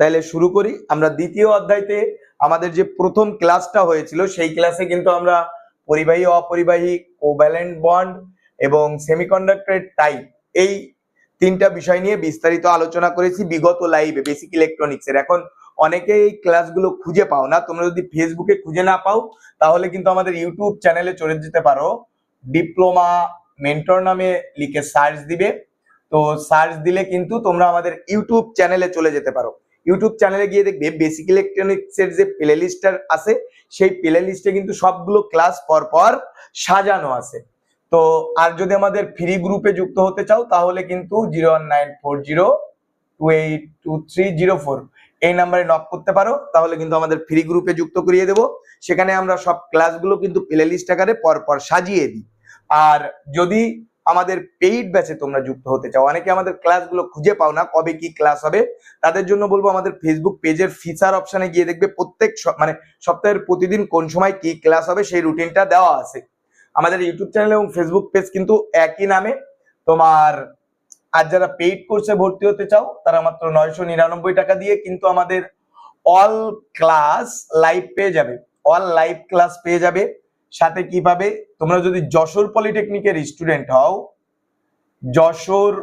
তাহলে শুরু করি। আমরা দ্বিতীয় অধ্যায়তে আমাদের যে প্রথম ক্লাসটা হয়েছিল, সেই ক্লাসে কিন্তু আমরা পরিবাহী, অপরিবাহী, কোভ্যালেন্ট বন্ড এবং সেমিকন্ডাক্টরের টাইপ এই তিনটা বিষয় নিয়ে বিস্তারিত আলোচনা করেছি বিগত লাইভে, বেসিক ইলেকট্রনিক্স এর এখন অনেকে এই ক্লাসগুলো খুঁজে পাও না, তোমরা যদি ফেসবুকে খুঁজে না পাও, তাহলে কিন্তু আমাদের ইউটিউব চ্যানেলে চলে যেতে পারো। ডিপ্লোমা মেন্টর নামে লিখে সার্চ দিবে। তো সার্চ দিলে কিন্তু তোমরা আমাদের ইউটিউব চ্যানেলে চলে যেতে পারো। ইউটিউব চ্যানেলে গিয়ে দেখবে বেসিক ইলেকট্রনিক্স এর যে প্লে লিস্টার আছে, সেই প্লে লিস্টে কিন্তু সবগুলো ক্লাস পর পর সাজানো আছে। তো আর যদি আমাদের ফ্রি গ্রুপে যুক্ত হতে চাও, তাহলে কিন্তু zero one nine four zero two eight two three zero four এই নাম্বারে নক করতে পারো, তাহলে কিন্তু আমাদের ফ্রি গ্রুপে যুক্ত করিয়ে দেবো। সেখানে আমরা সব ক্লাসগুলো কিন্তু প্লে লিস্ট আকারে পর পর সাজিয়ে দিই। আর যদি আমাদের পেইড ব্যাচে তোমরা যুক্ত হতে চাও। অনেকে আমাদের ক্লাসগুলো খুঁজে পাও না কবে কি ক্লাস হবে। তাদের জন্য বলব আমাদের ফেসবুক পেজের ফিচার অপশানে গিয়ে দেখবে প্রত্যেক মানে সপ্তাহের প্রতিদিন কোন সময় কি ক্লাস হবে সেই রুটিনটা দেওয়া আছে। আমাদের ইউটিউব চ্যানেল এবং ফেসবুক পেজ কিন্তু একই নামে। তোমার আর যারা পেইড কোর্সে ভর্তি হতে চাও, তারা মাত্র নয়শো নিরানব্বই টাকা দিয়ে কিন্তু আমাদের অল ক্লাস লাইভ পেয়ে যাবে। অল লাইভ ক্লাস পেয়ে যাবে। সাথে কি পাবে? তোমরা যদি যশোর পলিটেকনিকের স্টুডেন্ট হও, যশোর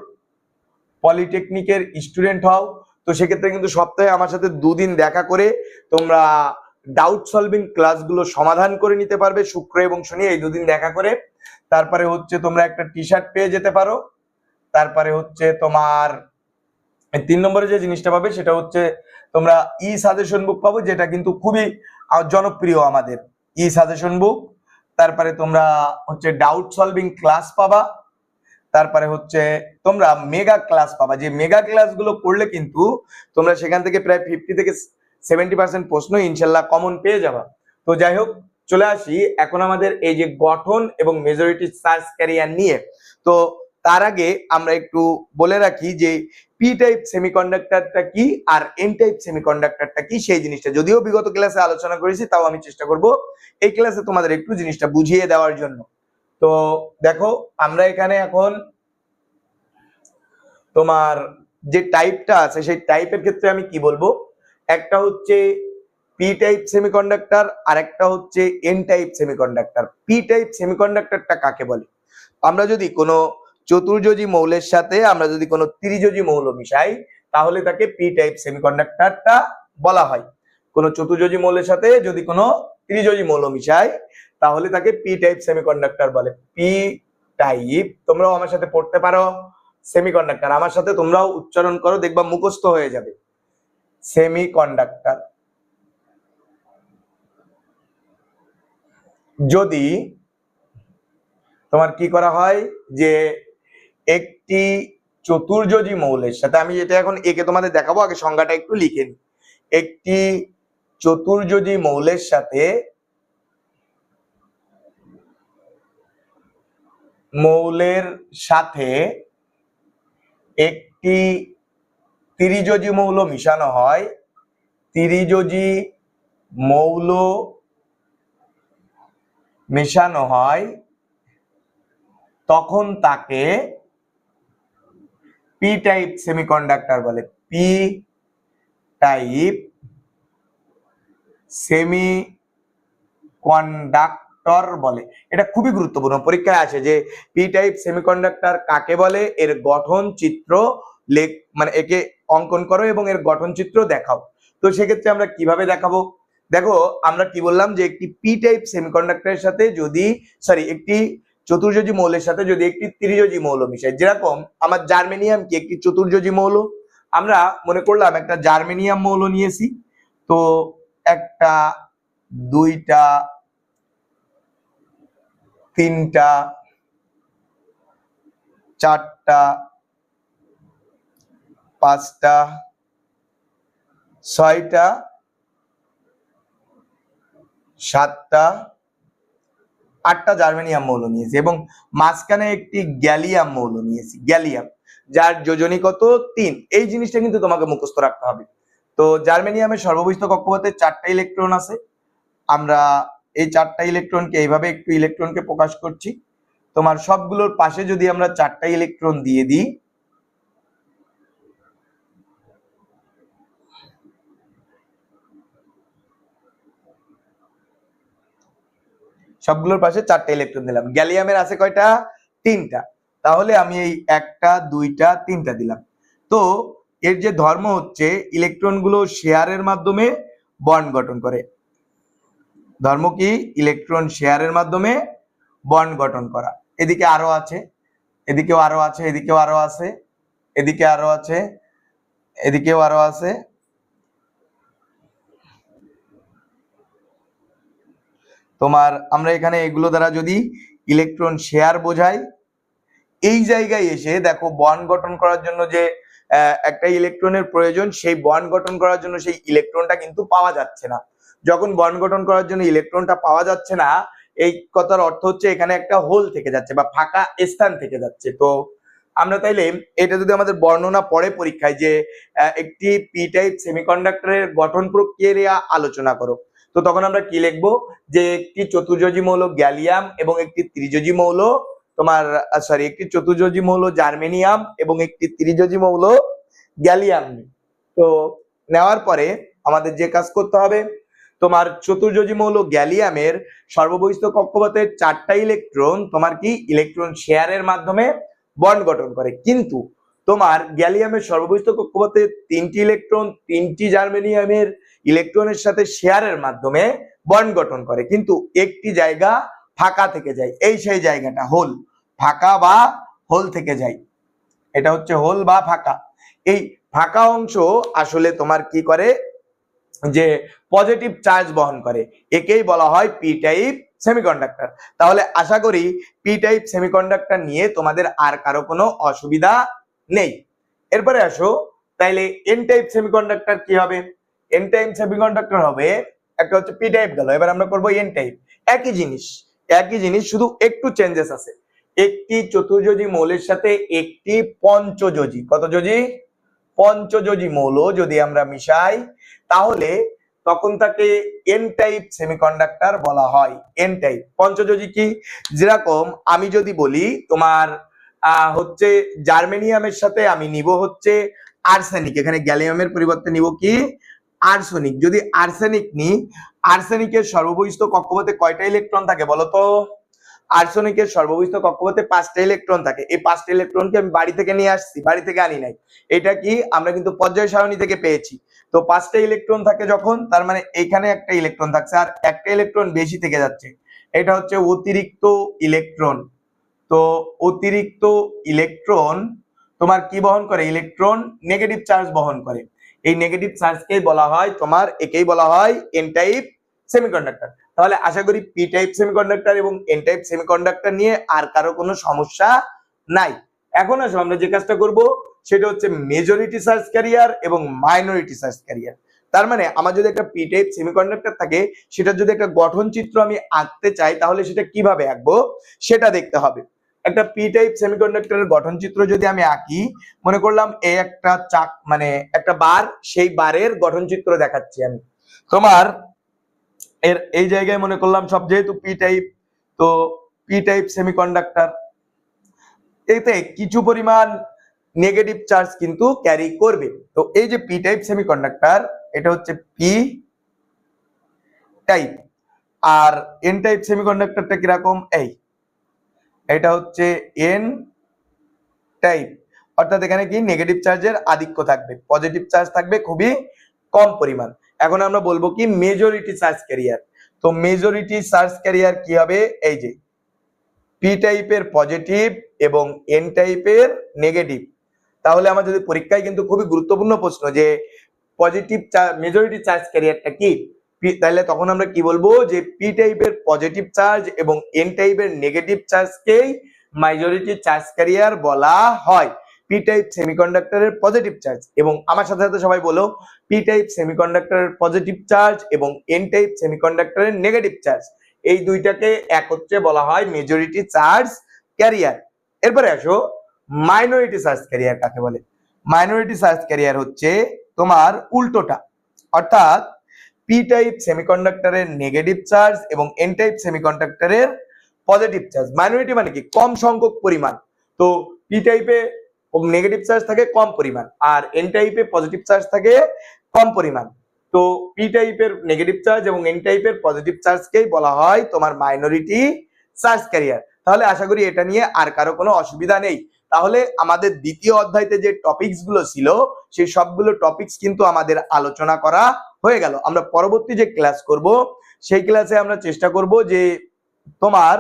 পলিটেকনিকের স্টুডেন্ট হও, তো সেক্ষেত্রে কিন্তু সপ্তাহে আমার সাথে দুদিন দেখা করে তোমরা ডাউট সলভিং ক্লাসগুলো সমাধান করে নিতে পারবে, শুক্র এবং শনি এই দুদিন দেখা করে। তারপরে হচ্ছে তোমরা একটা টি শার্ট পেয়ে যেতে পারো। তারপরে হচ্ছে তোমার তিন নম্বরে যে জিনিসটা পাবে সেটা হচ্ছে তোমরা ই সাজেশন বুক পাবো, যেটা কিন্তু খুবই জনপ্রিয় আমাদের। ই সাজেশন বুক তারপরে তোমরা হচ্ছে ডাউট সলভিং ক্লাস পাবা। তারপরে হচ্ছে তোমরা মেগা ক্লাস পাবা। যে মেগা ক্লাসগুলো করলে কিন্তু তোমরা সেখান থেকে প্রায় ফিফটি থেকে সেভেন্টি পার্সেন্ট প্রশ্ন ইনশাল্লাহ কমন পেয়ে যাবা। তো যাই হোক, চলে আসি এখন আমাদের এই যে গঠন এবং মেজরিটি সার্চ ক্যারিয়ার নিয়ে। তো তার আগে আমরা একটু বলে রাখি যে পি টাইপ সেমিকন্ডাক্টরটা কি আর এন টাইপ সেমিকন্ডাক্টরটা কি, সেই জিনিসটা যদিও বিগত ক্লাসে আলোচনা করেছি, তাও আমি চেষ্টা করব এই ক্লাসে তোমাদের একটু জিনিসটা বুঝিয়ে দেওয়ার জন্য। তো দেখো, আমরা এখানে এখন তোমার যে টাইপটা আছে, সেই টাইপের ক্ষেত্রে আমি কি বলব? একটা হচ্ছে পি টাইপ সেমিকন্ডাক্টর আর একটা হচ্ছে N type semiconductor P type সেমিকন্ডাক্টরটা কাকে বলে? আমরা যদি কোনো চতুর্যোজী মৌলের সাথে আমরা যদি কোনো ত্রিযোজী মৌল মিশাই, তাহলে তাকে পি টাইপ সেমিকন্ডাক্টরটা বলা হয়। কোনো চতুর্যোজী মৌলের সাথে যদি কোনো ত্রিযোজী মৌল মিশাই, তাহলে তাকে পি টাইপ সেমিকন্ডাক্টর বলে। পি টাইপ তোমরাও আমার সাথে পড়তে পারো। সেমিকন্ডাক্টর আমার সাথে তোমরাও উচ্চারণ করো, দেখবা মুখস্থ হয়ে যাবে। সেমিকন্ডাক্টর যদি তোমার কি করা হয়? যে একটি চতুর্যোজী মৌলের সাথে আমি যেটা এখন একে তোমাদের দেখাবো, আগে সংজ্ঞাটা একটু লিখে একটি চতুর্যোজী মৌলের সাথে মৌলের সাথে একটি ত্রিযোজী মৌল মিশানো হয়। ত্রিযোজী মৌল মেশানো হয়, তখন তাকে পি টাইপ সেমিকন্ডাক্টর বলে। পি টাইপ সেমি কন্ডাক্টর বলে। এটা খুবই গুরুত্বপূর্ণ। পরীক্ষায় আসে যে পি টাইপ সেমিকন্ডাক্টর কাকে বলে? এর গঠন চিত্র লেখ মানে একে অঙ্কন করো এবং এর গঠন চিত্র দেখাও। তো সেক্ষেত্রে আমরা কীভাবে দেখাবো? দেখো, আমরা কি বললাম যে একটি পি টাইপ সেমিকন্ডাক্টরের সাথে যদি সরি একটি চতুর্যোজী মৌলের সাথে যদি একটি ত্রিযোজী মৌল মিশাই যেরকম আমার জার্মেনিয়াম কি একটি চতুর্যোজী মৌল? আমরা মনে করলাম একটা জার্মেনিয়াম মৌল নিয়েছি, তো একটা, দুইটা, তিনটা, চারটা, পাঁচটা, ছয়টা, সাতটা আটটা জার্মেনিয়াম মৌল নিয়েছি এবং মাঝখানে একটি গ্যালিয়াম মৌল নিয়েছি, গ্যালিয়াম, যার যোজনী কত? তিন। এই জিনিসটা কিন্তু তোমাকে মুখস্থ রাখতে হবে। তো জার্মেনিয়ামের সর্ববিস্ত কক্ষপথে চারটা ইলেকট্রন আছে। আমরা এই চারটা ইলেকট্রনকে এইভাবে একটু ইলেকট্রনকে প্রকাশ করছি। তোমার সবগুলোর পাশে যদি আমরা চারটা ইলেকট্রন দিয়ে দিই সবগুলোর পাশে চারটা ইলেকট্রন দিলাম। গ্যালিয়ামের আছে কয়টা? তিনটা। তাহলে আমি এই একটা, দুইটা, তিনটা দিলাম। তো এর যে ধর্ম হচ্ছে ইলেকট্রনগুলো শেয়ারের মাধ্যমে বন্ড গঠন করে। ধর্ম কি? ইলেকট্রন শেয়ারের মাধ্যমে বন্ড গঠন করা। এদিকে আরও আছে, এদিকেও আরও আছে, এদিকেও আরও আছে, এদিকে আরও আছে, এদিকেও আরও আছে। তোমার, আমরা এখানে এগুলো দ্বারা যদি ইলেকট্রন শেয়ার বোঝাই, এই জায়গায় এসে দেখো বন্ড গঠন করার জন্য যে একটা ইলেকট্রনের প্রয়োজন, সেই বন্ড গঠন করার জন্য সেই ইলেকট্রনটা কিন্তু পাওয়া যাচ্ছে না। যখন বন্ড গঠন করার জন্য ইলেকট্রনটা পাওয়া যাচ্ছে না, এই কথার অর্থ হচ্ছে এখানে একটা হোল থেকে যাচ্ছে বা ফাঁকা স্থান থেকে যাচ্ছে। তো আমরা তাইলে এটা যদি আমাদের বর্ণনা পড়ে পরীক্ষায় যে একটি পি টাইপ সেমিকন্ডাক্টরের গঠন প্রক্রিয়া আলোচনা করো। তো তখন আমরা কি লিখব? যে একটি চতুর্যোজি মৌল গ্যালিয়াম এবং একটি ত্রিযোজি মৌল তোমার সরি একটি চতুর্যোজি মৌল জার্মেনিয়াম এবং একটি ত্রিযোজি মৌল গ্যালিয়াম। তো নেওয়ার পরে আমাদের যে কাজ করতে হবে, তোমার চতুর্যোজি মৌল গ্যালিয়ামের সর্ববহিষ্ঠ কক্ষপথের চারটা ইলেকট্রন তোমার কি? ইলেকট্রন শেয়ারের মাধ্যমে বন্ড গঠন করে। কিন্তু তোমার গ্যালিয়ামের সর্ববহিষ্ঠ কক্ষপথে তিনটি ইলেকট্রন, তিনটি জার্মেনিয়ামের ইলেকট্রনের সাথে শেয়ারের মাধ্যমে বন্ড গঠন করে। কিন্তু একটি জায়গা ফাঁকা থেকে যায়, এই সেই জায়গাটা হোল ফাঁকা বা হোল থেকে যায়। এটা হচ্ছে হোল বা ফাঁকা। এই ফাঁকা অংশ আসলে তোমার কি করে? যে পজিটিভ চার্জ বহন করে। একেই বলা হয় পি টাইপ সেমিকন্ডাক্টর তাহলে আশা করি পি টাইপ সেমিকন্ডাক্টর নিয়ে তোমাদের আর কারও কোনো অসুবিধা নেই। এরপরে আসো, তাইলে এন টাইপ সেমিকন্ডাক্টর কি হবে? এন টাইপ সেমিকন্ডাক্টর হবে, একটা হচ্ছে পি টাইপ গেল, এবার আমরা করব এন টাইপ একই জিনিস একই জিনিস, শুধু একটু চেঞ্জেস আছে। একটি চতুর্যোজি মৌলের সাথে একটি পঞ্চযোজি কত যোজি পঞ্চযোজি মৌল যদি আমরা মিশাই, তাহলে তখন তাকে এন টাইপ সেমিকন্ডাক্টর বলা হয়। এন টাইপ পঞ্চযোজি কি? যেরকম আমি যদি বলি, তোমার হচ্ছে জার্মেনিয়ামের সাথে আমি নিব হচ্ছে আর্সেনিক এখানে গ্যালিয়ামের পরিবর্তে নিব কি? আর্সেনিক যদি আর্সেনিক নিই আর্সেনিকের সর্ববহিষ্ঠ কক্ষপথে কয়টা ইলেকট্রন থাকে বলো তো? আর্সেনিকের সর্ববহিষ্ঠ কক্ষপথে পাঁচটা ইলেকট্রন থাকে। এই পাঁচটা ইলেকট্রনকে আমি বাড়ি থেকে নিয়ে আসছি, বাড়ি থেকে আনি নাই। এটা কি আমরা কিন্তু পর্যায় সারণী থেকে পেয়েছি। তো পাঁচটা ইলেকট্রন থাকে যখন, তার মানে এখানে একটা ইলেকট্রন থাকছে, আর একটা ইলেকট্রন বেশি থেকে যাচ্ছে। এটা হচ্ছে অতিরিক্ত ইলেকট্রন তো অতিরিক্ত ইলেকট্রন তোমার কি বহন করে? ইলেকট্রন নেগেটিভ চার্জ বহন করে। এই নেগেটিভ চার্জকেই বলা হয়? তোমার একেই বলা হয় এন টাইপ সেমিকন্ডাক্টর তাহলে আশা করি পি টাইপ সেমিকন্ডাক্টর এবং এন টাইপ সেমিকন্ডাক্টর নিয়ে আর কারও কোনো সমস্যা নাই। এখন আসো, আমরা যে কাজটা করব, সেটা হচ্ছে মেজরিটি চার্জ ক্যারিয়ার এবং মাইনরিটি চার্জ ক্যারিয়ার তার মানে আমার যদি একটা পি টাইপ সেমিকন্ডাক্টর থাকে সেটা যদি একটা গঠন চিত্র আমি আঁকতে চাই, তাহলে সেটা কীভাবে আঁকবো? সেটা দেখতে হবে। একটা পি টাইপ সেমিকন্ডাক্টরের গঠন চিত্র যদি আমি আঁকি, মনে করলাম এই একটা চাক মানে একটা বার, সেই বারের গঠন চিত্র দেখাচ্ছি আমি। তোমার এর, এই জায়গায় মনে করলাম সব যেহেতু পি টাইপ তো পি টাইপ সেমিকন্ডাক্টর এতে কিছু পরিমাণ নেগেটিভ চার্জ কিন্তু ক্যারি করবে। তো এই যে পি টাইপ সেমিকন্ডাক্টর এটা হচ্ছে পি টাইপ আর এন টাইপ সেমিকন্ডাক্টরটা কীরকম? এই। এটা হচ্ছে এন টাইপ অর্থাৎ এখানে কি? নেগেটিভ চার্জের আধিক্য থাকবে। পজিটিভ চার্জ থাকবে খুবই কম পরিমাণ। এখন আমরা বলব কি? মেজরিটি চার্জ ক্যারিয়ার তো মেজরিটি চার্জ ক্যারিয়ার কি হবে? এই যে পি টাইপের পজিটিভ এবং এন টাইপের নেগেটিভ তাহলে আমার যদি পরীক্ষায় কিন্তু খুবই গুরুত্বপূর্ণ প্রশ্ন যে পজিটিভ মেজরিটি চার্জ ক্যারিয়ারটা কি? তাহলে তখন আমরা কি বলব? যে পি টাইপের পজিটিভ চার্জ এবং এন টাইপের নেগেটিভ চার্জকেই মাইজরিটি চার্জ ক্যারিয়ার বলা হয়। পি টাইপ সেমিকন্ডাক্টরের পজিটিভ চার্জ এবং আমার সাথে সাথে সবাই বলো পি টাইপ সেমিকন্ডাক্টরের পজিটিভ চার্জ এবং এন টাইপ সেমিকন্ডাক্টরের নেগেটিভ চার্জ এই দুইটাকে একত্রে বলা হয় মেজরিটি চার্জ ক্যারিয়ার এরপরে আসো মাইনরিটি চার্জ ক্যারিয়ার কাকে বলে? মাইনরিটি চার্জ ক্যারিয়ার হচ্ছে তোমার উল্টোটা। অর্থাৎ পি টাইপ সেমিকন্ডাক্টরের নেগেটিভ চার্জ এবং এন টাইপ সেমিকন্ডাক্টরের পজিটিভ চার্জ মাইনরিটি মানে কি? কম সংখ্যক পরিমাণ। তো পি টাইপে নেগেটিভ চার্জ থাকে, কম পরিমাণ। আর এন টাইপে পজিটিভ চার্জ থাকে, কম পরিমাণ। তো পি টাইপের নেগেটিভ চার্জ এবং এন টাইপের পজিটিভ চার্জকেই বলা হয়? তোমার মাইনরিটি চার্জ ক্যারিয়ার তাহলে আশা করি এটা নিয়ে আর কারও কোনো অসুবিধা নেই। তাহলে আমাদের দ্বিতীয় অধ্যায়তে যে টপিকসগুলো ছিল, সেই সবগুলো টপিকস কিন্তু আমাদের আলোচনা করা হয়ে গেল। আমরা পরবর্তী যে ক্লাস করব সেই ক্লাসে আমরা চেষ্টা করব যে তোমার